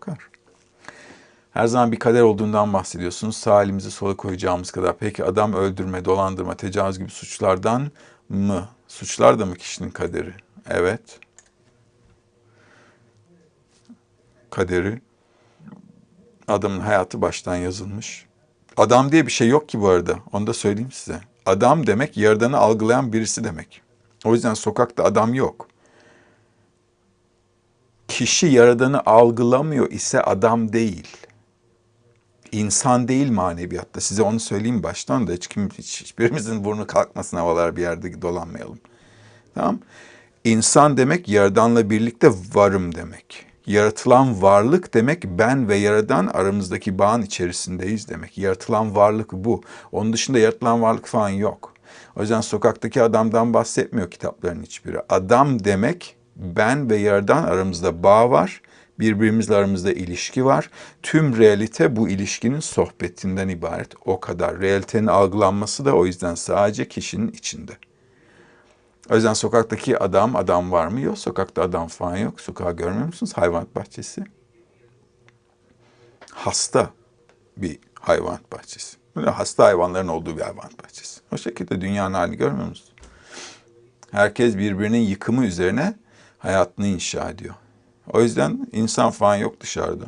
Kar. Her zaman bir kader olduğundan bahsediyorsunuz. Sağ elimizi sola koyacağımız kadar. Peki adam öldürme, dolandırma, tecavüz gibi suçlardan mı? Suçlar da mı kişinin kaderi? Evet. Kaderi. Adamın hayatı baştan yazılmış. Adam diye bir şey yok ki bu arada. Onu da söyleyeyim size. Adam demek yaradanı algılayan birisi demek. O yüzden sokakta adam yok. Kişi yaradanı algılamıyor ise adam değil. İnsan değil maneviyatta. Size onu söyleyeyim baştan da hiç kim, hiç, hiçbirimizin burnu kalkmasın havalar bir yerde dolanmayalım. Tamam. İnsan demek yaradanla birlikte varım demek. Yaratılan varlık demek ben ve yaradan aramızdaki bağın içerisindeyiz demek. Yaratılan varlık bu. Onun dışında yaratılan varlık falan yok. O yüzden sokaktaki adamdan bahsetmiyor kitapların hiçbiri. Adam demek ben ve yaradan aramızda bağ var. Birbirimizle aramızda ilişki var. Tüm realite bu ilişkinin sohbetinden ibaret. O kadar. Realitenin algılanması da o yüzden sadece kişinin içinde. O yüzden sokaktaki adam, adam var mı? Yok. Sokakta adam falan yok. Sokağı görmüyor musunuz? Hayvanat bahçesi. Hasta bir hayvanat bahçesi. Böyle hasta hayvanların olduğu bir hayvanat bahçesi. O şekilde dünyanın halini görmüyor musunuz? Herkes birbirinin yıkımı üzerine hayatını inşa ediyor. O yüzden insan falan yok dışarıda.